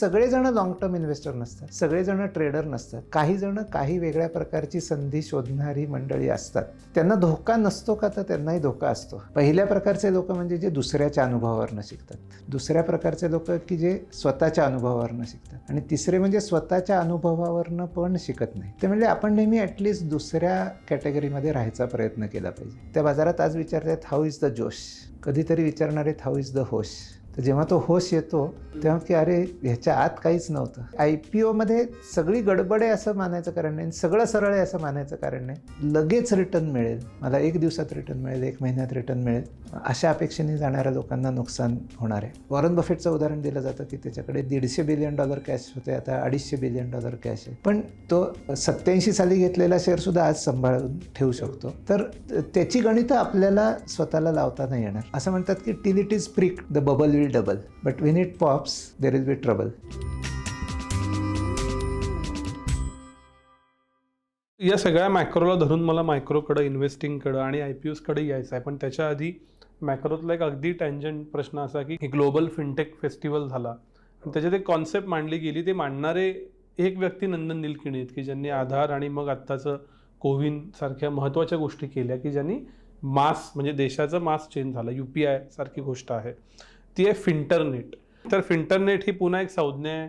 सगळेजण long term investor नसतात सगळेजण ट्रेडर नसतात. काही जण काही वेगळ्या प्रकारची संधी शोधणारी मंडळी असतात. त्यांना धोका नसतो का? तर त्यांनाही धोका असतो. पहिल्या प्रकारचे लोक म्हणजे जे दुसऱ्याच्या अनुभवावरनं शिकतात. दुसऱ्या प्रकारचे लोक की जे स्वतःच्या अनुभवावरनं शिकतात. आणि तिसरे म्हणजे स्वतःच्या अनुभवावरनं पण शिकत नाही. ते म्हणजे आपण नेहमी ॲटलिस्ट दुसऱ्या कॅटेगरीमध्ये राहायचा प्रयत्न केला पाहिजे. त्या बाजारात आज विचारतात हाऊ इज द जोश? कधीतरी विचारणारे हाऊ इज द होश? तर जेव्हा तो होश येतो तेव्हा की अरे ह्याच्या आत काहीच नव्हतं. आय पी ओमध्ये सगळी गडबड आहे असं मानायचं कारण नाही सगळं सरळ आहे असं मानायचं कारण नाही. लगेच रिटर्न मिळेल. मला एक दिवसात रिटर्न मिळेल एक महिन्यात रिटर्न मिळेल. अशा अपेक्षेने जाणाऱ्या लोकांना नुकसान होणार आहे. वॉरन बफेटचं उदाहरण दिलं जातं की त्याच्याकडे दीडशे बिलियन डॉलर कॅश होते आता अडीचशे बिलियन डॉलर कॅश आहे. पण तो सत्याऐंशी साली घेतलेला शेअरसुद्धा आज सांभाळून ठेवू शकतो. तर त्याची गणितं आपल्याला स्वतःला लावता नाही येणार. असं म्हणतात की till it is prick the bubble will double But when it pops there will be trouble या सगळ्या मॅक्रोला धरून मला मायक्रोकडं इन्व्हेस्टिंगकडं आणि आय पी ओसकडे यायचं आहे. पण त्याच्या आधी मॅक्रोतला एक अगदी टँजंट प्रश्न असा की ग्लोबल फिनटेक फेस्टिवल झाला. त्याच्यात एक कॉन्सेप्ट मांडली गेली. ते मांडणारे एक व्यक्ती नंदन निलकिणी आहेत की ज्यांनी आधार आणि मग आत्ताचं कोविन सारख्या महत्त्वाच्या गोष्टी केल्या की ज्यांनी मास म्हणजे देशाचा मास चेंज झाला. यू पी आय सारखी गोष्ट आहे. ती आहे फिंटरनेट. तर फिंटरनेट ही पुन्हा एक संज्ञा आहे.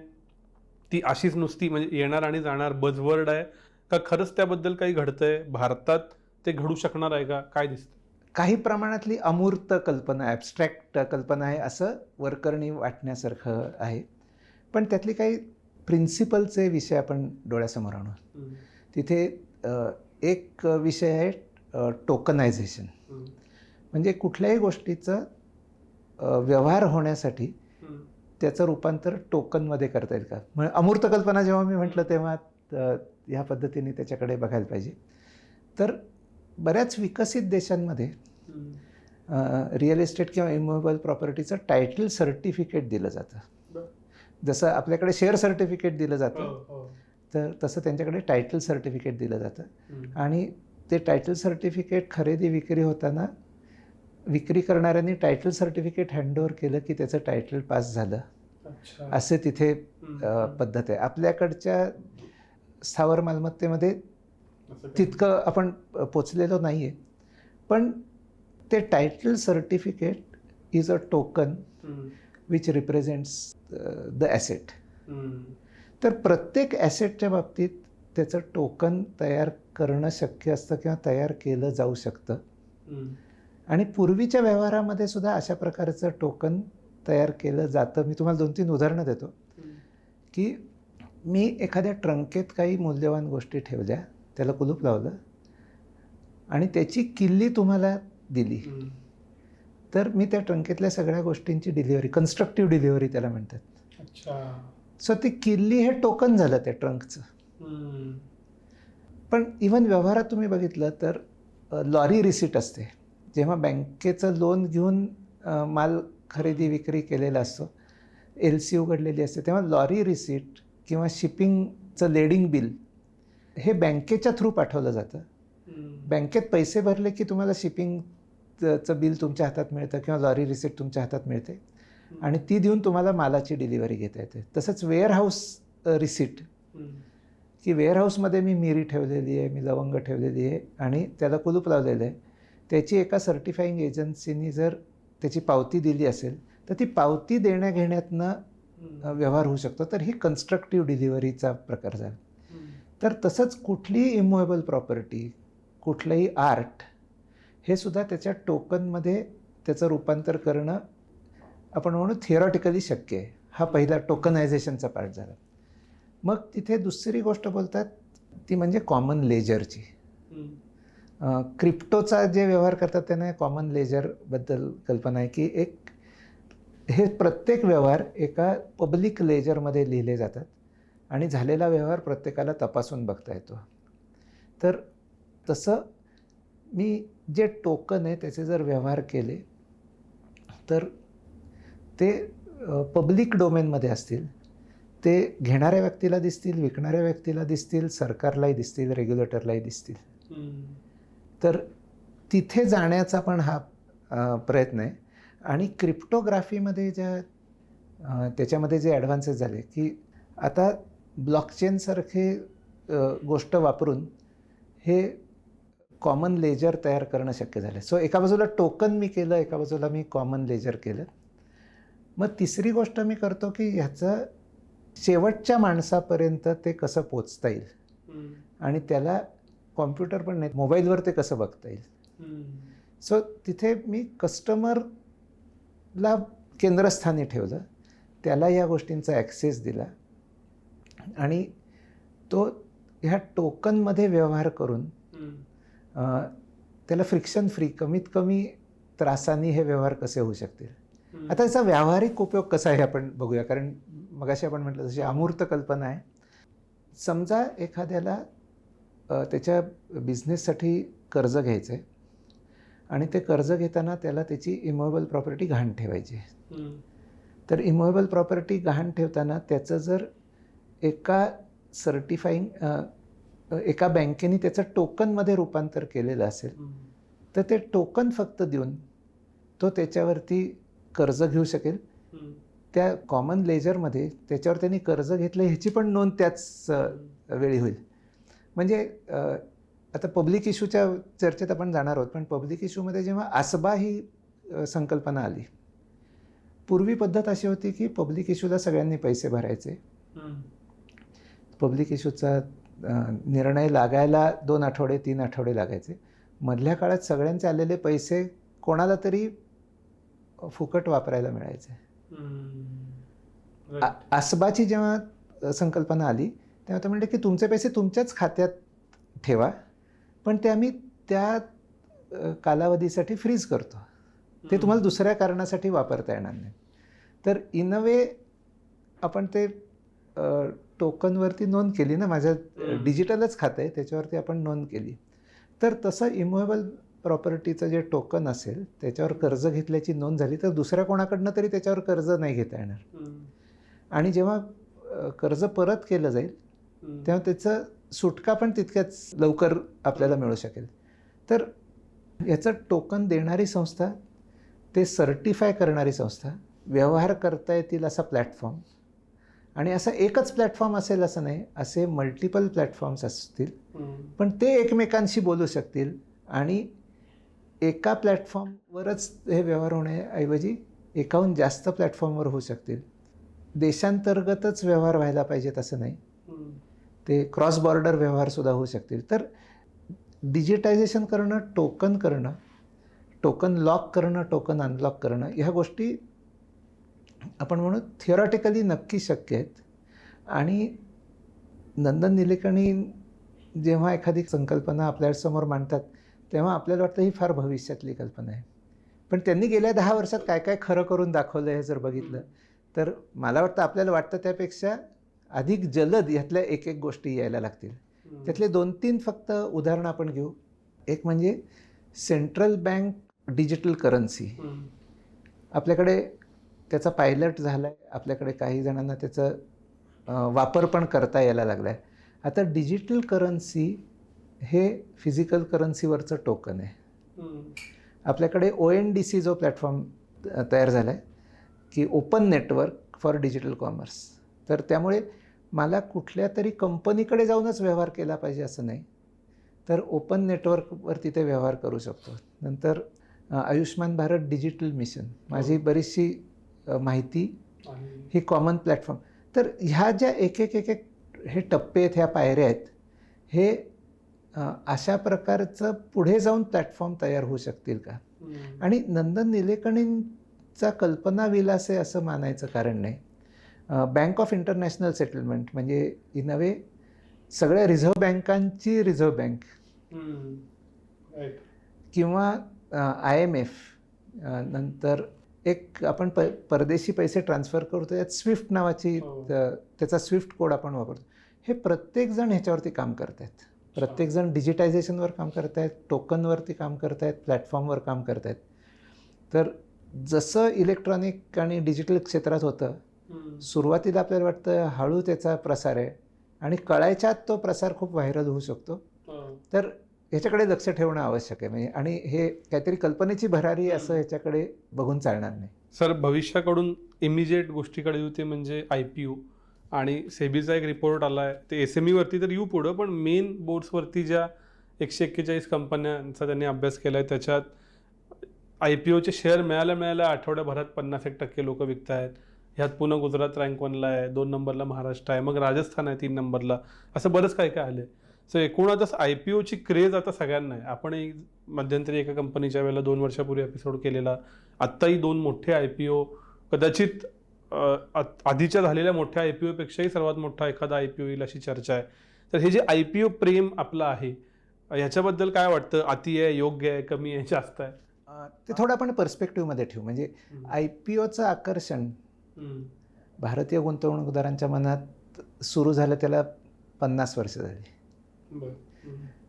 ती अशीच नुसती म्हणजे येणार आणि जाणार बजवर्ड आहे. का खरंच त्याबद्दल काही घडतंय? भारतात ते घडू शकणार आहे का? काय दिसतं काही प्रमाणातली अमूर्त कल्पना ॲबस्ट्रॅक्ट कल्पना आहे असं वरकरणी वाटण्यासारखं आहे. पण त्यातली काही प्रिन्सिपलचे विषय आपण डोळ्यासमोर आणू. तिथे एक विषय आहे टोकनायझेशन म्हणजे कुठल्याही गोष्टीचं व्यवहार होण्यासाठी त्याचं रूपांतर टोकनमध्ये करता येईल का? म्हणजे अमूर्त कल्पना जेव्हा मी म्हटलं तेव्हा ह्या पद्धतीने त्याच्याकडे बघायला पाहिजे. तर बऱ्याच विकसित देशांमध्ये रिअल इस्टेट किंवा इमोवेबल प्रॉपर्टीचं टायटल सर्टिफिकेट दिलं जातं. जसं आपल्याकडे शेअर सर्टिफिकेट दिलं जातं तर तसं त्यांच्याकडे टायटल सर्टिफिकेट दिलं जातं. आणि ते टायटल सर्टिफिकेट खरेदी विक्री होताना विक्री करणाऱ्यांनी टायटल सर्टिफिकेट हँडओव्हर केलं की त्याचं टायटल पास झालं. असे तिथे पद्धत आहे. आपल्याकडच्या स्थावर मालमत्तेमध्ये तितकं आपण पोचलेलो नाही आहे पण ते title certificate is a token which represents the asset तर प्रत्येक ॲसेटच्या बाबतीत त्याचं टोकन तयार करणं शक्य असतं किंवा तयार केलं जाऊ शकतं. आणि पूर्वीच्या व्यवहारामध्ये सुद्धा अशा प्रकारचं टोकन तयार केलं जातं. मी तुम्हाला दोन तीन उदाहरणं देतो. की मी एखाद्या ट्रंकेत काही मूल्यवान गोष्टी ठेवल्या त्याला कुलूप लावलं आणि त्याची किल्ली तुम्हाला दिली. तर मी त्या ट्रंकेतल्या सगळ्या गोष्टींची डिलिव्हरी कन्स्ट्रक्टिव्ह डिलिव्हरी त्याला म्हणतात. अच्छा. सो ती किल्ली हे टोकन झालं त्या ट्रंकचं पण इवन व्यवहारात तुम्ही बघितलं तर लॉरी रिसीट असते. जेव्हा बँकेचं लोन घेऊन माल खरेदी विक्री केलेला असतो एल सी उघडलेली असते तेव्हा लॉरी रिसीट किंवा शिपिंगचं लेडिंग बिल हे बँकेच्या थ्रू पाठवलं जातं. बँकेत पैसे भरले की तुम्हाला शिपिंगचं बिल तुमच्या हातात मिळतं किंवा लॉरी रिसीट तुमच्या हातात मिळते. आणि ती देऊन तुम्हाला मालाची डिलिव्हरी घेता येते. तसंच वेअर हाऊस रिसीट की वेअरहाऊसमध्ये मी मिरी ठेवलेली आहे मी लवंग ठेवलेली आहे आणि त्याला कुलूप लावलेलं आहे. त्याची एका सर्टिफाईंग एजन्सीनी जर त्याची पावती दिली असेल तर ती पावती देण्या घेण्यातनं व्यवहार होऊ शकतो. तर ही कन्स्ट्रक्टिव्ह डिलिव्हरीचा प्रकार झाला. तर तसंच कुठलीही इमोवेबल प्रॉपर्टी कुठलंही आर्ट हे सुद्धा त्याच्या टोकनमध्ये त्याचं रूपांतर करणं आपण म्हणू थिअरॉटिकली शक्य आहे. हा पहिला टोकनायझेशनचा पार्ट झाला. मग तिथे दुसरी गोष्ट बोलतात ती म्हणजे कॉमन लेजरची क्रिप्टोचा जे व्यवहार करतात त्यांना कॉमन लेजरबद्दल कल्पना आहे की एक हे प्रत्येक व्यवहार एका पब्लिक लेजरमध्ये लिहिले जातात आणि झालेला व्यवहार प्रत्येकाला तपासून बघता येतो. तर तसं मी जे टोकन आहे त्याचे जर व्यवहार केले तर ते पब्लिक डोमेनमध्ये असतील. ते घेणाऱ्या व्यक्तीला दिसतील विकणाऱ्या व्यक्तीला दिसतील सरकारलाही दिसतील रेग्युलेटरलाही दिसतील. तर तिथे जाण्याचा पण हा प्रयत्न आहे. आणि क्रिप्टोग्राफीमध्ये ज्या त्याच्यामध्ये जे ॲडव्हान्सेस झाले की आता ब्लॉकचेनसारखे गोष्ट वापरून हे कॉमन लेजर तयार करणं शक्य झालं. सो एका बाजूला टोकन मी केलं एका बाजूला मी कॉमन लेजर केलं. मग तिसरी गोष्ट मी करतो की ह्याचं शेवटच्या माणसापर्यंत ते कसं पोचता येईल? आणि त्याला कॉम्प्युटर पण नाही मोबाईलवर ते कसं बघता येईल? सो तिथे मी कस्टमरला केंद्रस्थानी ठेवलं. त्याला या गोष्टींचा ॲक्सेस दिला. आणि तो ह्या टोकनमध्ये व्यवहार करून त्याला फ्रिक्शन फ्री कमीत कमी त्रासाने हे व्यवहार कसे होऊ शकतील? आता याचा व्यावहारिक उपयोग कसा आहे आपण बघूया. कारण मगाशी आपण म्हटलं जशी अमूर्त कल्पना आहे. समजा एखाद्याला त्याच्या बिझनेससाठी कर्ज घ्यायचं आहे आणि ते कर्ज घेताना त्याला त्याची इमोवेबल प्रॉपर्टी गहाण ठेवायची आहे. तर इमोवेबल प्रॉपर्टी गहाण ठेवताना त्याचं जर एका सर्टिफाईंग एका बँकेने त्याचं टोकनमध्ये रूपांतर केलेलं असेल तर ते टोकन फक्त देऊन तो त्याच्यावरती कर्ज घेऊ शकेल. त्या कॉमन लेजरमध्ये त्याच्यावर त्यांनी कर्ज घेतलं ह्याची पण नोंद त्याच वेळी होईल. म्हणजे आता पब्लिक इश्यूच्या चर्चेत आपण जाणार आहोत पण पब्लिक इश्यूमध्ये जेव्हा आसबा ही संकल्पना आली पूर्वी पद्धत अशी होती की पब्लिक इश्यूला सगळ्यांनी पैसे भरायचे. पब्लिक इश्यूचा निर्णय लागायला दोन आठवडे तीन आठवडे लागायचे. मधल्या काळात सगळ्यांचे आलेले पैसे कोणाला तरी फुकट वापरायला मिळायचे. आसबाची जेव्हा संकल्पना आली तेव्हा ते म्हणले की तुमचे पैसे तुमच्याच खात्यात ठेवा पण ते आम्ही त्या कालावधीसाठी फ्रीज करतो. ते तुम्हाला दुसऱ्या कारणासाठी वापरता येणार नाही. तर इन अ वे आपण ते टोकनवरती नोंद केली ना माझं हम्म. डिजिटलच खातं आहे त्याच्यावरती आपण नोंद केली. तर तसं इमोवेबल प्रॉपर्टीचं जे टोकन असेल त्याच्यावर कर्ज घेतल्याची नोंद झाली तर दुसऱ्या कोणाकडनं तरी त्याच्यावर कर्ज नाही घेता येणार. आणि जेव्हा कर्ज परत केलं जाईल तेव्हा त्याचं सुटका पण तितक्याच लवकर आपल्याला मिळू शकेल. तर याचं टोकन देणारी संस्था ते सर्टिफाय करणारी संस्था व्यवहार करता येतील असा प्लॅटफॉर्म आणि असा एकच प्लॅटफॉर्म असेल असं नाही असे मल्टिपल प्लॅटफॉर्म्स असतील. पण ते एकमेकांशी बोलू शकतील आणि एका प्लॅटफॉर्मवरच हे व्यवहार होण्याऐवजी एकाहून जास्त प्लॅटफॉर्मवर होऊ शकतील. देशांतर्गतच व्यवहार व्हायला पाहिजेत असं नाही. ते क्रॉस बॉर्डर व्यवहारसुद्धा होऊ शकतील. तर डिजिटायझेशन करणं टोकन करणं टोकन लॉक करणं टोकन अनलॉक करणं ह्या गोष्टी आपण म्हणू थिअरॉटिकली नक्की शक्य आहेत. आणि नंदन निलेकणी जेव्हा एखादी संकल्पना आपल्यासमोर मांडतात तेव्हा आपल्याला वाटतं ही फार भविष्यातली कल्पना आहे. पण त्यांनी गेल्या दहा वर्षात काय काय खरं करून दाखवलं हे जर बघितलं तर मला वाटतं आपल्याला वाटतं त्यापेक्षा अधिक जलद ह्यातल्या एक एक गोष्टी यायला लागतील. त्यातले दोन तीन फक्त उदाहरणं आपण घेऊ. एक म्हणजे सेंट्रल बँक डिजिटल करन्सी आपल्याकडे त्याचा पायलट झाला आहे आपल्याकडे काही जणांना त्याचं वापर पण करता यायला लागला आहे आता डिजिटल करन्सी हे फिजिकल करन्सीवरचं टोकन आहे. आपल्याकडे ओ एन डी सी जो प्लॅटफॉर्म तयार झाला आहे की open network for digital commerce तर त्यामुळे मला कुठल्या तरी कंपनीकडे जाऊनच व्यवहार केला पाहिजे असं नाही. तर ओपन नेटवर्कवरती ते व्यवहार करू शकतो. नंतर आयुष्मान भारत डिजिटल मिशन माझी बरीचशी अ, माहिती ही कॉमन प्लॅटफॉर्म. तर ह्या ज्या एक एक एक एक हे टप्पे आहेत ह्या पायऱ्या आहेत हे अशा प्रकारचं पुढे जाऊन प्लॅटफॉर्म तयार होऊ शकतील का? आणि नंदन निलेकणींचा कल्पना विलास आहे असं मानायचं कारण नाही. बँक ऑफ इंटरनॅशनल सेटलमेंट म्हणजे इन अ वे सगळ्या रिझर्व्ह बँकांची रिझर्व्ह बँक. किंवा आय एम एफ नंतर एक आपण प परदेशी पैसे ट्रान्सफर करतो यात स्विफ्ट नावाची हो. त्याचा स्विफ्ट कोड आपण वापरतो. हे प्रत्येकजण ह्याच्यावरती काम करत आहेत प्रत्येकजण डिजिटायझेशनवर काम करत आहेत टोकनवरती काम करत आहेत प्लॅटफॉर्मवर काम करत आहेत तर जसं इलेक्ट्रॉनिक आणि डिजिटल क्षेत्रात होतं सुरुवातीला आपल्याला वाटतं हळू त्याचा प्रसार आहे आणि कळायच्या आत तो प्रसार खूप व्हायरल होऊ शकतो. तर ह्याच्याकडे लक्ष ठेवणं आवश्यक आहे. म्हणजे आणि हे काहीतरी कल्पनेची भरारी असं ह्याच्याकडे बघून चालणार नाही. सर भविष्याकडून इमिजिएट गोष्टीकडे येऊ ते म्हणजे आय पी यू आणि सेबीचा एक रिपोर्ट आला आहे. ते एस एम ईवरती तर येऊ पुढं पण मेन बोर्ड्सवरती ज्या एकशे एक्केचाळीस कंपन्यांचा त्यांनी अभ्यास केला आहे त्याच्यात आय पी ओचे शेअर मिळाल्या मिळाल्या आठवड्याभरात पन्नास एक टक्के लोक विकत आहेत ह्यात पुन्हा गुजरात रँक वनला आहे दोन नंबरला महाराष्ट्र आहे मग राजस्थान आहे तीन नंबरला. असं बरंच काय काय आलं सो एकूणच आय पी ओची क्रेज आता सगळ्यांना आहे. आपणही मध्यंतरी एका कंपनीच्या वेळेला दोन वर्षापूर्वी एपिसोड केलेला. आत्ताही दोन मोठे आय पी ओ कदाचित आधीच्या झालेल्या मोठ्या आय पी ओपेक्षाही सर्वात मोठा एखादा आय पी ओ येईल अशी चर्चा आहे. तर हे जे आय पी ओ प्रेम आपलं आहे ह्याच्याबद्दल काय वाटतं? अति आहे योग्य आहे कमी आहे जास्त आहे? ते थोडं आपण पर्स्पेक्टिव्हमध्ये ठेवू. म्हणजे आय पी ओचं आकर्षण. भारतीय गुंतवणूकदारांच्या मनात सुरू झालं त्याला पन्नास वर्ष झाली.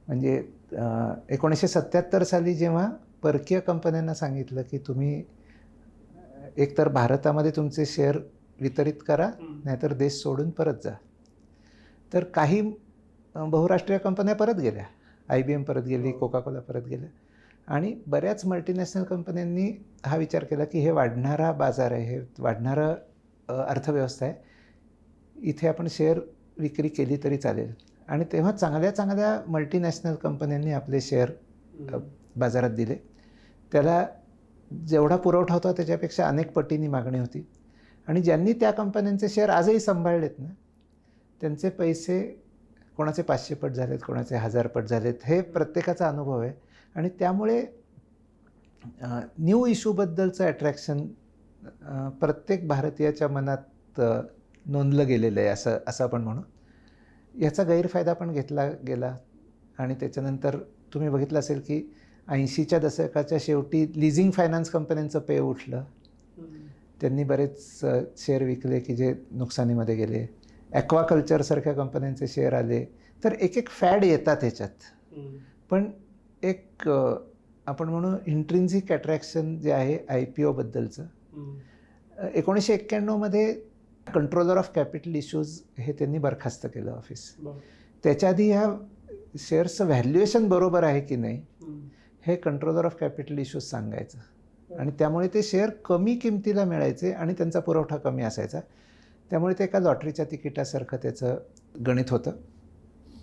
म्हणजे एकोणीसशे सत्याहत्तर साली जेव्हा परकीय कंपन्यांना सांगितलं की तुम्ही एकतर भारतामध्ये तुमचे शेअर वितरित करा. नाहीतर देश सोडून परत जा तर काही बहुराष्ट्रीय कंपन्या परत गेल्या आय बी एम परत गेली हो. कोका कोला परत गेल्या आणि बऱ्याच मल्टीनॅशनल कंपन्यांनी हा विचार केला की हे वाढणारा बाजार आहे हे वाढणारं अर्थव्यवस्था आहे. इथे आपण शेअर विक्री केली तरी चालेल. आणि तेव्हा चांगल्या चांगल्या मल्टीनॅशनल कंपन्यांनी आपले शेअर. बाजारात दिले. त्याला जेवढा पुरवठा होता त्याच्यापेक्षा अनेक पटींनी मागणी होती. आणि ज्यांनी त्या कंपन्यांचे शेअर आजही सांभाळलेत ना त्यांचे पैसे कोणाचे पाचशे पट झालेत कोणाचे हजार पट झालेत हे प्रत्येकाचा अनुभव आहे. आणि त्यामुळे न्यू इश्यूबद्दलचं अट्रॅक्शन प्रत्येक भारतीयाच्या मनात नोंदलं गेलेलं आहे असं असं आपण म्हणू याचा गैरफायदा पण घेतला गेला आणि त्याच्यानंतर तुम्ही बघितलं असेल की ऐंशीच्या दशकाच्या शेवटी लिझिंग फायनान्स कंपन्यांचं पे उठलं. त्यांनी बरेच शेअर विकले की जे नुकसानीमध्ये गेले ॲक्वाकल्चरसारख्या कंपन्यांचे शेअर आले तर एक एक फॅड येतात ह्याच्यात. पण एक आपण म्हणू इंट्रिन्झिक अट्रॅक्शन जे आहे आय पी ओबद्दलचं. एकोणीसशे एक्क्याण्णवमध्ये कंट्रोलर ऑफ कॅपिटल इश्यूज हे त्यांनी बरखास्त केलं ऑफिस. त्याच्या आधी ह्या शेअर्सचं व्हॅल्युएशन बरोबर आहे की नाही. हे कंट्रोलर ऑफ कॅपिटल इश्यूज सांगायचं आणि त्यामुळे ते शेअर कमी किमतीला मिळायचे आणि त्यांचा पुरवठा कमी असायचा त्यामुळे ते एका लॉटरीच्या तिकिटासारखं त्याचं गणित होतं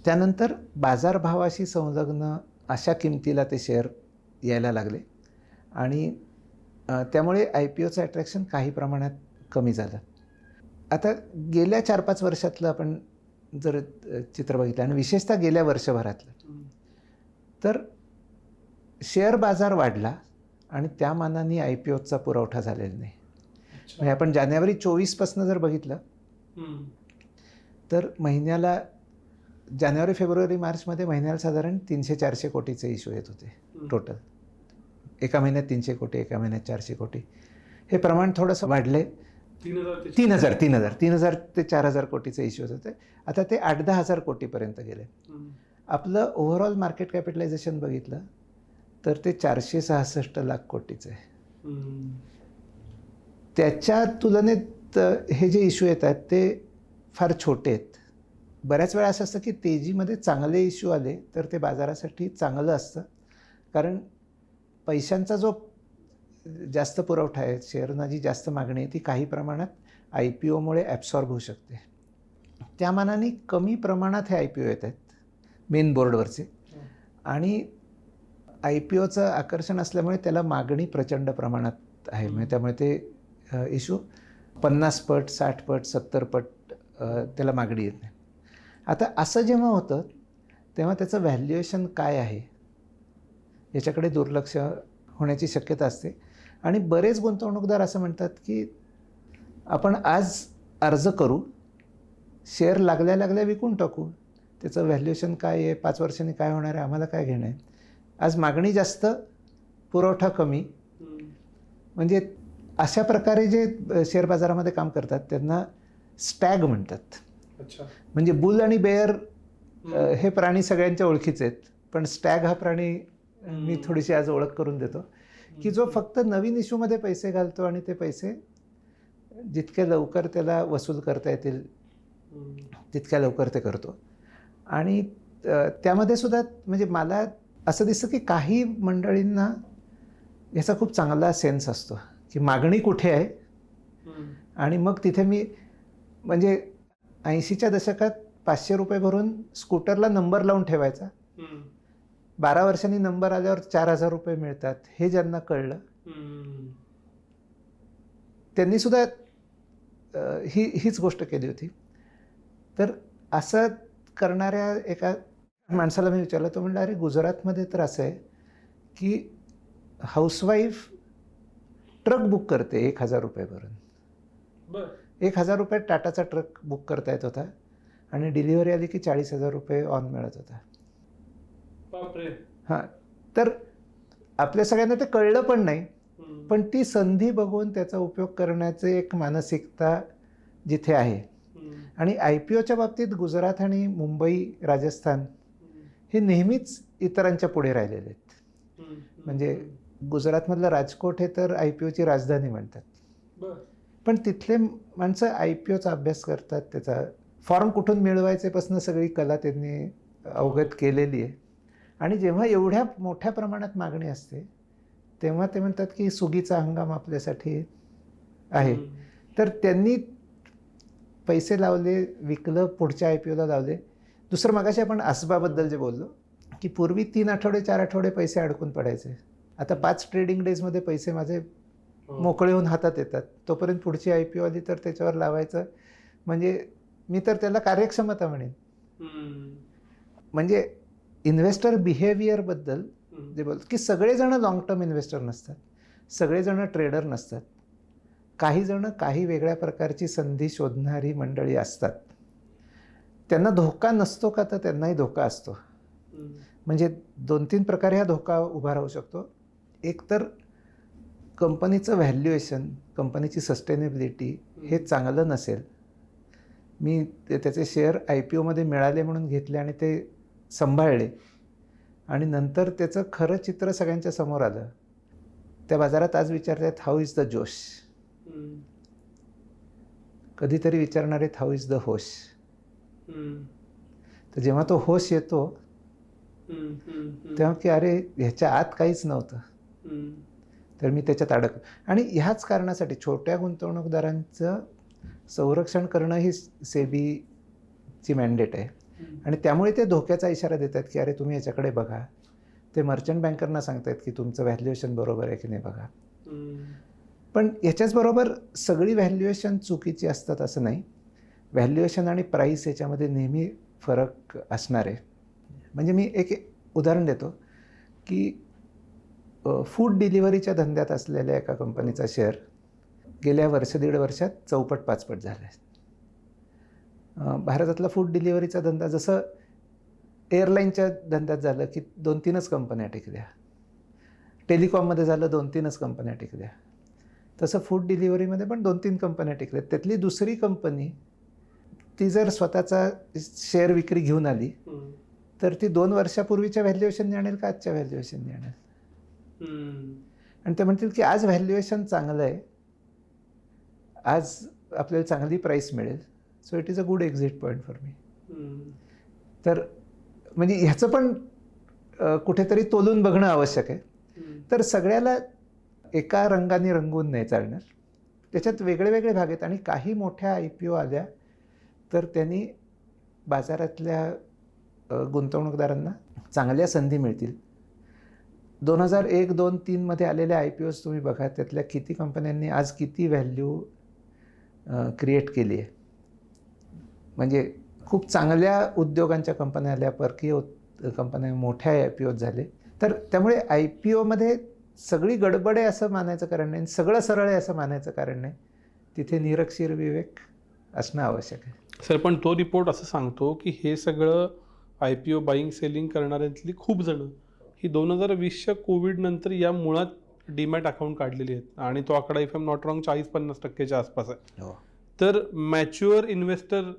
त्यानंतर बाजारभावाशी संलग्न अशा किमतीला ते शेअर यायला लागले आणि त्यामुळे आय पी ओचं अट्रॅक्शन काही प्रमाणात कमी झालं आता गेल्या चार पाच वर्षातलं आपण जर चित्र बघितलं आणि विशेषतः गेल्या वर्षभरातलं. तर शेअर बाजार वाढला आणि त्या मानाने आय पी ओचा पुरवठा झालेला नाही. म्हणजे आपण जानेवारी चोवीसपासनं जर बघितलं. तर महिन्याला जानेवारी फेब्रुवारी मार्चमध्ये महिन्याला साधारण तीनशे चारशे कोटीचे इश्यू येत होते. टोटल एका महिन्यात तीनशे कोटी एका महिन्यात चारशे कोटी. हे प्रमाण थोडंसं वाढले. तीन हजार तीन हजार तीन हजार ते चार हजार कोटीचे इश्यू होत होते. आता ते आठ दहा हजार कोटीपर्यंत गेले. आपलं ओव्हरऑल मार्केट कॅपिटलायझेशन बघितलं तर ते चारशे सहासष्ट लाख कोटीचं आहे. त्याच्या तुलनेत हे जे इश्यू येतात ते फार छोटे आहेत. बऱ्याच वेळा असं असतं की तेजीमध्ये चांगले इश्यू आले तर ते बाजारासाठी चांगलं असतं. कारण पैशांचा जो जास्त पुरवठा आहे शेअरना जी जास्त मागणी आहे ती काही प्रमाणात आय पी ओमुळे ॲब्सॉर्ब होऊ शकते. त्या मानाने कमी प्रमाणात हे आय पी ओ येत आहेत मेन बोर्डवरचे आणि आय पी ओचं आकर्षण असल्यामुळे त्याला मागणी प्रचंड प्रमाणात आहे. म्हणजे त्यामुळे ते इश्यू पन्नास पट साठ पट सत्तर पट त्याला मागणी येत नाही. आता असं जेव्हा होतं तेव्हा त्याचं व्हॅल्युएशन काय आहे? याच्याकडे दुर्लक्ष होण्याची शक्यता असते. आणि बरेच गुंतवणूकदार असं म्हणतात की आपण आज अर्ज करू शेअर लागल्या लागल्या विकून टाकू. त्याचं व्हॅल्युएशन काय आहे? पाच वर्षांनी काय होणार आहे? आम्हाला काय घेणं आहे? आज मागणी जास्त पुरवठा कमी. म्हणजे अशा प्रकारे जे शेअर बाजारामध्ये काम करतात त्यांना स्टॅग म्हणतात. म्हणजे बुल आणि बेअर. हे प्राणी सगळ्यांच्या ओळखीचे आहेत. पण स्टॅग हा प्राणी मी. थोडीशी आज ओळख करून देतो. की जो फक्त नवीन इश्यूमध्ये पैसे घालतो आणि ते पैसे जितके लवकर त्याला वसूल करता येतील. तितक्या लवकर ते करतो. आणि त्यामध्ये सुद्धा म्हणजे मला असं दिसतं की काही मंडळींना याचा खूप चांगला सेन्स असतो की मागणी कुठे आहे? आणि मग तिथे मी म्हणजे ऐंशीच्या दशकात पाचशे रुपये भरून स्कूटरला नंबर लावून ठेवायचा. बारा वर्षांनी नंबर आल्यावर चार हजार रुपये मिळतात हे ज्यांना कळलं. त्यांनी सुद्धा ही हीच गोष्ट केली होती. तर असं करणाऱ्या एका माणसाला मी विचारलं तो म्हणला अरे गुजरातमध्ये तर असं आहे की हाऊसवाईफ ट्रक बुक करते एक हजार रुपये भरून. एक हजार रुपयात टाटाचा ट्रक बुक करता येत होता आणि डिलिव्हरी आली की चाळीस हजार रुपये ऑन मिळत होता. हां तर आपल्या सगळ्यांना ते कळलं पण नाही. पण ती संधी बघून त्याचा उपयोग करण्याचे एक मानसिकता जिथे आहे. आणि आय पी ओच्या बाबतीत गुजरात आणि मुंबई राजस्थान हे नेहमीच इतरांच्या पुढे राहिलेले आहेत. म्हणजे गुजरातमधलं राजकोट हे तर आय पी ओची राजधानी म्हणतात. पण तिथले माणसं आय पी ओचा अभ्यास करतात त्याचा. फॉर्म कुठून मिळवायचेपासून सगळी कला त्यांनी अवगत केलेली आहे. आणि जेव्हा एवढ्या मोठ्या प्रमाणात मागणी असते तेव्हा ते म्हणतात की सुगीचा हंगाम आपल्यासाठी आहे. तर त्यांनी पैसे लावले विकलं पुढच्या आय पी ओला लावले. दुसरं मगाशी आपण आसबाबद्दल जे बोललो की पूर्वी तीन आठवडे चार आठवडे पैसे अडकून पडायचे. आता पाच ट्रेडिंग डेजमध्ये पैसे माझे मोकळे होऊन हातात येतात. तोपर्यंत पुढची आय पी ओ आली तर त्याच्यावर लावायचं. म्हणजे मी तर त्याला कार्यक्षमता म्हणेन. म्हणजे इन्व्हेस्टर बिहेवियरबद्दल जे बोल की सगळेजण लॉंग टर्म इन्व्हेस्टर नसतात. सगळेजण ट्रेडर नसतात. काही जण काही वेगळ्या प्रकारची संधी शोधणारी मंडळी असतात. त्यांना धोका नसतो का तर त्यांनाही धोका असतो. म्हणजे दोन तीन प्रकारे हा धोका उभा राहू शकतो. एक तर कंपनीचं व्हॅल्युएशन कंपनीची सस्टेनेबिलिटी हे चांगलं नसेल. मी ते त्याचे शेअर आय पी ओमध्ये मिळाले म्हणून घेतले आणि ते सांभाळले. आणि नंतर त्याचं खरं चित्र सगळ्यांच्या समोर आलं. त्या बाजारात आज विचारतात हाऊ इज द जोश? कधीतरी विचारणार आहेत हाऊ इज द होश तर जेव्हा तो होश येतो तेव्हा की अरे ह्याच्या आत काहीच नव्हतं. तर मी त्याच्यात अडक आणि ह्याच कारणासाठी छोट्या गुंतवणूकदारांचं संरक्षण करणं ही सेबीची मॅन्डेट आहे. आणि त्यामुळे ते धोक्याचा इशारा देतात की अरे तुम्ही याच्याकडे बघा. ते मर्चंट बँकरना सांगतायत की तुमचं व्हॅल्युएशन बरोबर आहे की नाही बघा. पण याच्याचबरोबर सगळी व्हॅल्युएशन चुकीची असतात असं नाही. व्हॅल्युएशन आणि प्राईस याच्यामध्ये नेहमी फरक असणार आहे. म्हणजे मी एक उदाहरण देतो की फूड डिलिव्हरीच्या धंद्यात असलेल्या एका कंपनीचा शेअर गेल्या वर्ष दीड वर्षात चौपट पाचपट झाला आहे भारतातला फूड डिलिव्हरीचा धंदा जसं एअरलाईनच्या धंद्यात झालं की दोन तीनच कंपन्या टिकल्या. टेलिकॉममध्ये झालं दोन तीनच कंपन्या टिकल्या. तसं फूड डिलिव्हरीमध्ये पण दोन तीन कंपन्या टिकल्या त्यातली दुसरी कंपनी ती जर स्वतःचा शेअर विक्री घेऊन आली तर ती दोन वर्षापूर्वीच्या व्हॅल्युएशनने आणेल का आजच्या व्हॅल्युएशनने आणेल? आणि ते म्हणतील की आज व्हॅल्युएशन चांगलं आहे. आज आपल्याला चांगली प्राईस मिळेल. So it is a good exit point for me तर म्हणजे ह्याचं पण कुठेतरी तोलून बघणं आवश्यक आहे. तर सगळ्याला एका रंगाने रंगवून नाही चालणार. त्याच्यात वेगळे वेगळे भाग आहेत आणि काही मोठ्या आय पी ओ आल्या तर त्यांनी बाजारातल्या गुंतवणूकदारांना चांगल्या संधी मिळतील. दोन हजार एक दोन तीनमध्ये आलेल्या आय पी ओज तुम्ही बघा त्यातल्या किती कंपन्यांनी आज किती व्हॅल्यू क्रिएट केली आहे. म्हणजे खूप चांगल्या उद्योगांच्या कंपन्या आल्या परकीय कंपन्या मोठ्या आय पी ओज झाले. तर त्यामुळे आय पी ओमध्ये सगळी गडबड आहे असं मानायचं कारण नाही सगळं सरळ आहे असं मानायचं कारण नाही. तिथे निरक्षीर विवेक असणं आवश्यक आहे. सर पण तो रिपोर्ट असं सांगतो की हे सगळं I P O buying selling करणाऱ्यांतली खूप जणं ही दोन हजार वीसच्या कोविड नंतर या मुळात डीमॅट अकाउंट काढलेली आहेत. आणि तो आकडा इफ एम नॉट रॉंग चाळीस पन्नास टक्क्याच्या आसपास आहे. तर मॅच्युअर इन्व्हेस्टर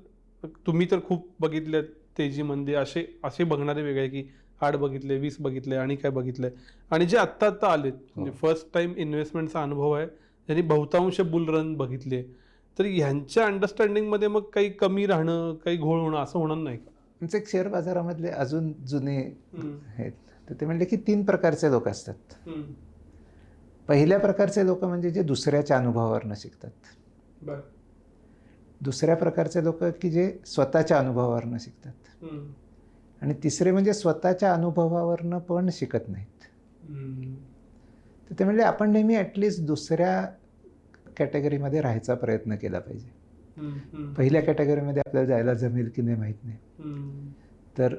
तुम्ही तर खूप बघितले तेजीमध्ये असे असे बघणारे वेगळे की आठ बघितले वीस बघितले आणि काय बघितले. आणि जे आत्ता आत्ता आलेत म्हणजे फर्स्ट टाइम इन्व्हेस्टमेंटचा अनुभव आहे. त्यांनी बहुतांश बुल रन बघितले. तर ह्यांच्या अंडरस्टँडिंगमध्ये मग काही कमी राहणं काही घोळ होणं असं होणार नाही का? शेअर बाजारामधले अजून जुने आहेत. तर ते म्हणले की तीन प्रकारचे लोक असतात. पहिल्या प्रकारचे लोक म्हणजे जे दुसऱ्याच्या अनुभवावरनं शिकतात. दुसऱ्या प्रकारचे लोक की जे स्वतःच्या अनुभवावरनं शिकतात. आणि तिसरे म्हणजे स्वतःच्या अनुभवावरनं पण शिकत नाहीत. तर ते म्हणजे आपण नेहमी ॲटलिस्ट दुसऱ्या कॅटेगरीमध्ये राहायचा प्रयत्न केला पाहिजे. पहिल्या कॅटेगरीमध्ये आपल्याला जायला जमेल की नाही माहीत नाही. तर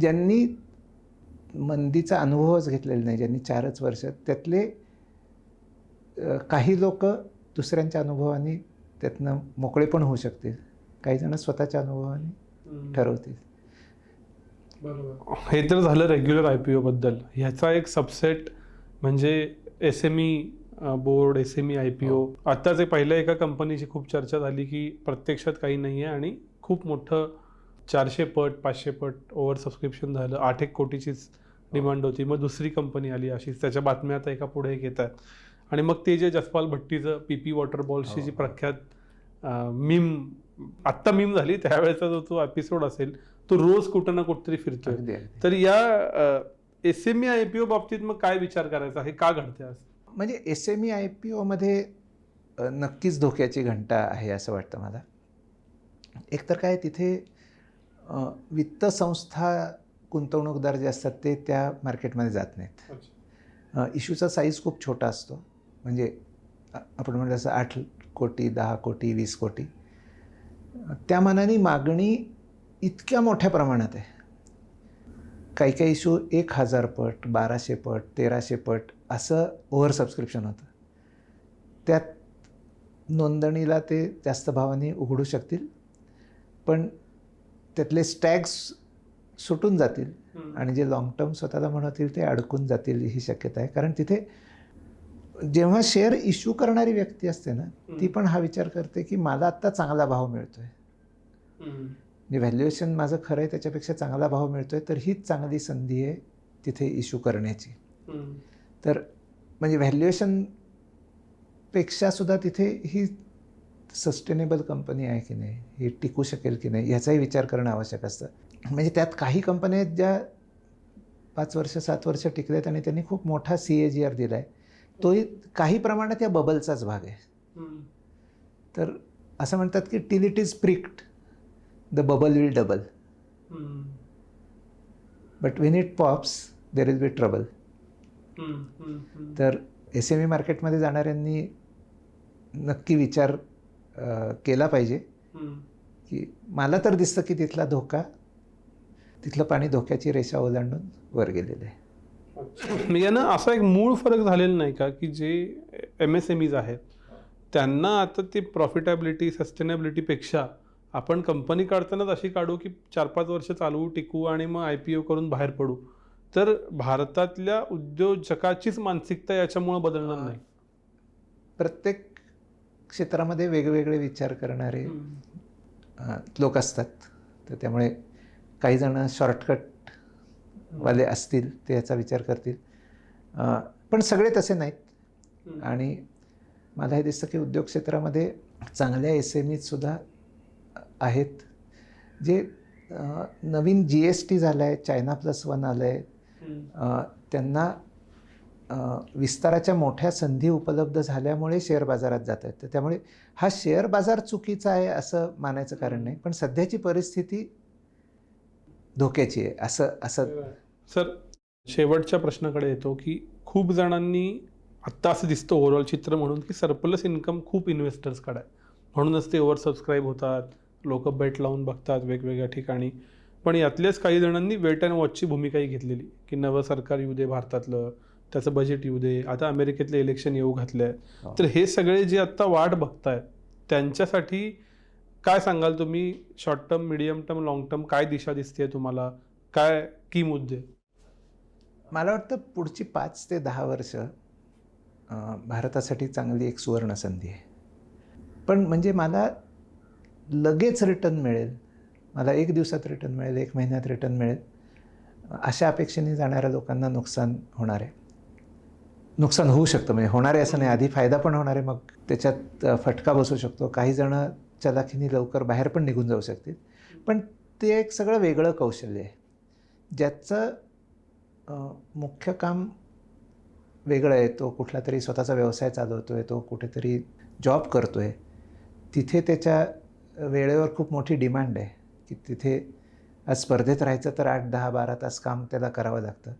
ज्यांनी मंदीचा अनुभवच घेतलेला नाही ज्यांनी चारच वर्ष त्यातले काही लोक दुसऱ्यांच्या अनुभवाने त्यातनं मोकळे पण होऊ शकतील. काही जण स्वतःच्या अनुभवाने ठरवतील. हे तर झालं रेग्युलर आय पी बद्दल. ह्याचा एक सबसेट म्हणजे S M E board S M E I P O. आत्ताच एक पहिल्या एका कंपनीची खूप चर्चा झाली की प्रत्यक्षात काही नाही आहे आणि खूप मोठं चारशे पट पाचशे पट ओव्हर सबस्क्रिप्शन झालं. आठ एक कोटीचीच डिमांड होती. मग दुसरी कंपनी आली अशीच. त्याच्या बातम्या आता एका पुढे एक येत आहेत आणि मग ते जे जसपाल भट्टीचं पी पी वॉटर बॉल्सची जी हो. प्रख्यात मीम आत्ता मीम झाली त्यावेळेचा जो तो एपिसोड असेल तो रोज कुठं ना कुठेतरी फिरतोय. तर या S M E I P O बाबतीत मग काय विचार करायचा? हे का घडते आज? म्हणजे S M E I P ओमध्ये नक्कीच धोक्याची घंटा आहे असं वाटतं मला. एकतर काय तिथे वित्त संस्था गुंतवणूकदार जे असतात ते त्या मार्केटमध्ये जात नाहीत. इश्यूचा साईज खूप छोटा असतो. म्हणजे आपण म्हटलं असं आठ कोटी दहा कोटी वीस कोटी. त्या मानाने मागणी इतक्या मोठ्या प्रमाणात आहे. काही काही इश्यू एक हजार पट बाराशे पट तेराशे पट असं ओव्हर सबस्क्रिप्शन होतं. त्यात नोंदणीला ते जास्त भावाने उघडू शकतील. पण त्यातले स्टॅग्स सुटून जातील आणि जे लाँग टर्म स्वतःला म्हणतील ते अडकून जातील ही शक्यता आहे. कारण तिथे जेव्हा शेअर इश्यू करणारी व्यक्ती असते ना ती पण हा विचार करते की मला आत्ता चांगला भाव मिळतो आहे म्हणजे व्हॅल्युएशन माझं खरं आहे त्याच्यापेक्षा चांगला भाव मिळतो आहे तर हीच चांगली संधी आहे तिथे इश्यू करण्याची. तर म्हणजे व्हॅल्युएशनपेक्षा सुद्धा तिथे ही सस्टेनेबल कंपनी आहे की नाही ही टिकू शकेल की नाही याचाही विचार करणं आवश्यक असतं. म्हणजे त्यात काही कंपन्या आहेत ज्या पाच वर्ष सात वर्ष टिकल्यात आणि त्यांनी खूप मोठा सी ए जी आर दिला आहे तोही काही प्रमाणात या बबलचाच भाग आहे. तर असं म्हणतात की till it is pricked the bubble will double but when it pops there will be trouble तर एस एम ई मार्केटमध्ये जाणाऱ्यांनी नक्की विचार केला पाहिजे. की मला तर दिसतं की तिथला धोका तिथलं पाणी धोक्याची रेषा ओलांडून वर गेलेलं आहे. यानं असा एक मूळ फरक झालेला नाही का की जे एम एस एम ईज आहेत त्यांना आता ती प्रॉफिटेबिलिटी सस्टेनेबिलिटीपेक्षा आपण कंपनी काढतानाच अशी काढू की चार पाच वर्ष चालवू टिकू आणि मग आय पी ओ करून बाहेर पडू. तर भारतातल्या उद्योजकाचीच मानसिकता याच्यामुळे बदलणार नाही. प्रत्येक क्षेत्रामध्ये वेगवेगळे विचार करणारे लोक असतात. तर त्यामुळे काही जण शॉर्टकटवाले असतील ते याचा विचार करतील. पण सगळे तसे नाहीत. आणि मला हे दिसतं की उद्योग क्षेत्रामध्ये चांगल्या एस एम सुद्धा आहेत. जे नवीन जी एस टी झालं आहे चायना प्लस वन आलं आहे त्यांना विस्ताराच्या मोठ्या संधी उपलब्ध झाल्यामुळे शेअर बाजारात जात आहेत. तर त्यामुळे हा शेअर बाजार चुकीचा आहे असं मानायचं कारण नाही. पण सध्याची परिस्थिती धोक्याची आहे. असं असं सर शेवटच्या प्रश्नाकडे येतो की खूप जणांनी आत्ता असं दिसतं ओव्हरऑल चित्र म्हणून की सरप्लस इन्कम खूप इन्व्हेस्टर्सकडे आहे. म्हणूनच ते ओव्हर सबस्क्राईब होतात लोक बेट लावून बघतात वेगवेगळ्या ठिकाणी. पण यातल्याच काही जणांनी वेट अँड वॉचची भूमिकाही घेतलेली की नवं सरकार येऊ दे भारतातलं त्याचं बजेट येऊ दे आता अमेरिकेतले इलेक्शन येऊ घातलंय हो. तर हे सगळे जे आत्ता वाट बघतायत त्यांच्यासाठी काय सांगाल तुम्ही? Short term medium term long term काय दिशा दिसते तुम्हाला? काय की मुद्दे? मला वाटतं पुढची पाच ते दहा वर्ष भारतासाठी चांगली एक सुवर्ण संधी आहे. पण म्हणजे मला लगेच रिटर्न मिळेल. मला एक दिवसात रिटर्न मिळेल एक महिन्यात रिटर्न मिळेल. अशा अपेक्षेने जाणाऱ्या लोकांना नुकसान होणार आहे. नुकसान होऊ शकतं म्हणजे होणार आहे असं नाही. आधी फायदा पण होणार आहे मग त्याच्यात फटका बसू शकतो. काही जणं चलाखीने लवकर बाहेर पण निघून जाऊ शकतील. पण ते एक सगळं वेगळं कौशल्य आहे. ज्याचं मुख्य काम वेगळं आहे. तो कुठला तरी स्वतःचा व्यवसाय चालवतो आहे तो कुठेतरी जॉब करतो आहे तिथे त्याच्या वेळेवर खूप मोठी डिमांड आहे. की तिथे आज स्पर्धेत राहायचं तर आठ दहा बारा तास काम त्याला करावं लागतं.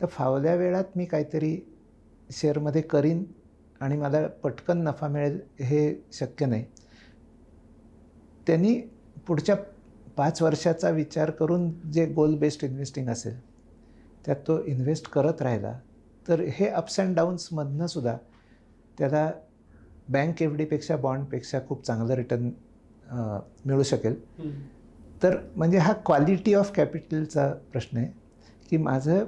तर फावल्या वेळात मी काहीतरी शेअरमध्ये करीन आणि मला पटकन नफा मिळेल हे शक्य नाही. त्यांनी पुढच्या पाच वर्षाचा विचार करून जे गोल बेस्ड इन्व्हेस्टिंग असेल त्यात तो इन्व्हेस्ट करत राहिला. तर हे अप्स अँड डाऊन्समधनं सुद्धा त्याला बँक एफ डीपेक्षा बॉन्डपेक्षा खूप चांगलं रिटर्न मिळू शकेल. तर म्हणजे हा क्वालिटी ऑफ कॅपिटलचा प्रश्न आहे की माझं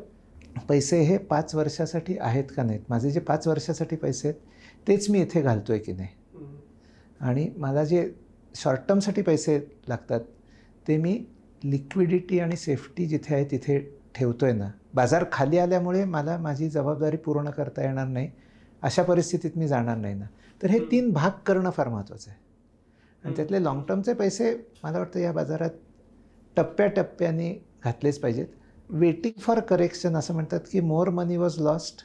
पैसे हे पाच वर्षासाठी आहेत का नाहीत? माझे जे पाच वर्षासाठी पैसे आहेत तेच मी इथे घालतो आहे की नाही? आणि मला जे शॉर्ट टर्मसाठी पैसे लागतात ते मी लिक्विडिटी आणि सेफ्टी जिथे आहे तिथे ठेवतो आहे ना. बाजार खाली आल्यामुळे मला माझी जबाबदारी पूर्ण करता येणार नाही अशा परिस्थितीत मी जाणार नाही ना. तर हे तीन भाग करणं फार महत्त्वाचं आहे. आणि त्यातले लाँग टर्मचे पैसे मला वाटतं या बाजारात टप्प्याटप्प्याने घातलेच पाहिजेत. वेटिंग फॉर करेक्शन असं म्हणतात की more money was lost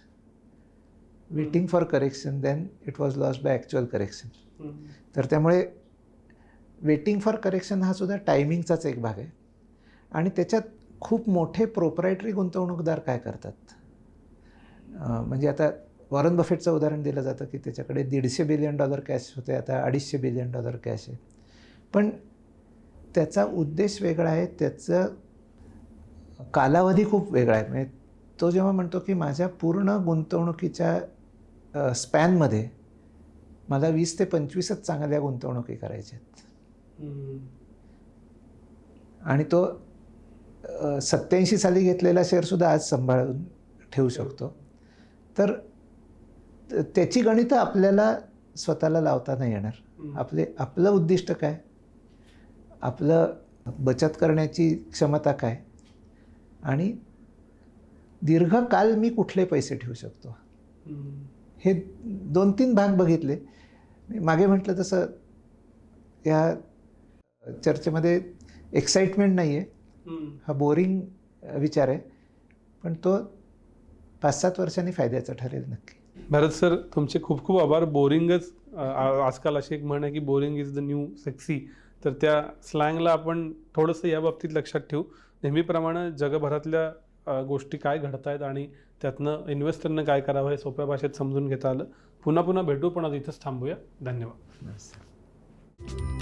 waiting for correction then it was lost by actual correction तर त्यामुळे वेटिंग फॉर करेक्शन हा सुद्धा टायमिंगचाच एक भाग आहे. आणि त्याच्यात खूप मोठे प्रोप्रायटरी गुंतवणूकदार काय करतात? म्हणजे आता वॉरन बफेटचं उदाहरण दिलं जातं की त्याच्याकडे दीडशे बिलियन डॉलर कॅश होते आता अडीचशे बिलियन डॉलर कॅश आहे. पण त्याचा उद्देश वेगळा आहे त्याचं कालावधी खूप वेगळा आहे. म्हणजे तो जेव्हा म्हणतो की माझ्या पूर्ण गुंतवणुकीच्या स्पॅनमध्ये मला वीस ते पंचवीसच चांगल्या गुंतवणुकी करायच्या आहेत. आणि तो सत्याऐंशी साली घेतलेला शेअरसुद्धा आज सांभाळून ठेवू शकतो. तर त्याची गणितं आपल्याला स्वतःला लावता नाही येणार आपले आपलं उद्दिष्ट काय? आपलं बचत करण्याची क्षमता काय? आणि दीर्घकाल मी कुठले पैसे ठेवू शकतो? हे दोन तीन भाग बघितले. मागे म्हटलं तसं या चर्चेमध्ये एक्साइटमेंट नाही आहे हा बोरिंग विचार आहे. पण तो पाच सात वर्षांनी फायद्याचा ठरेल नक्की. भरत सर तुमचे खूप खूप आभार. बोरिंगच आजकाल अशी एक म्हण आहे की boring is the new sexy तर त्या स्लँगला आपण थोडंसं या बाबतीत लक्षात ठेवू. नेहमीप्रमाणे जगभरातल्या गोष्टी काय घडत आहेत आणि त्यातनं इन्व्हेस्टरनं काय करावं हे सोप्या भाषेत समजून घेता आलं. पुन्हा पुन्हा भेटू पण आज इथंच थांबूया. धन्यवाद. नमस्कार.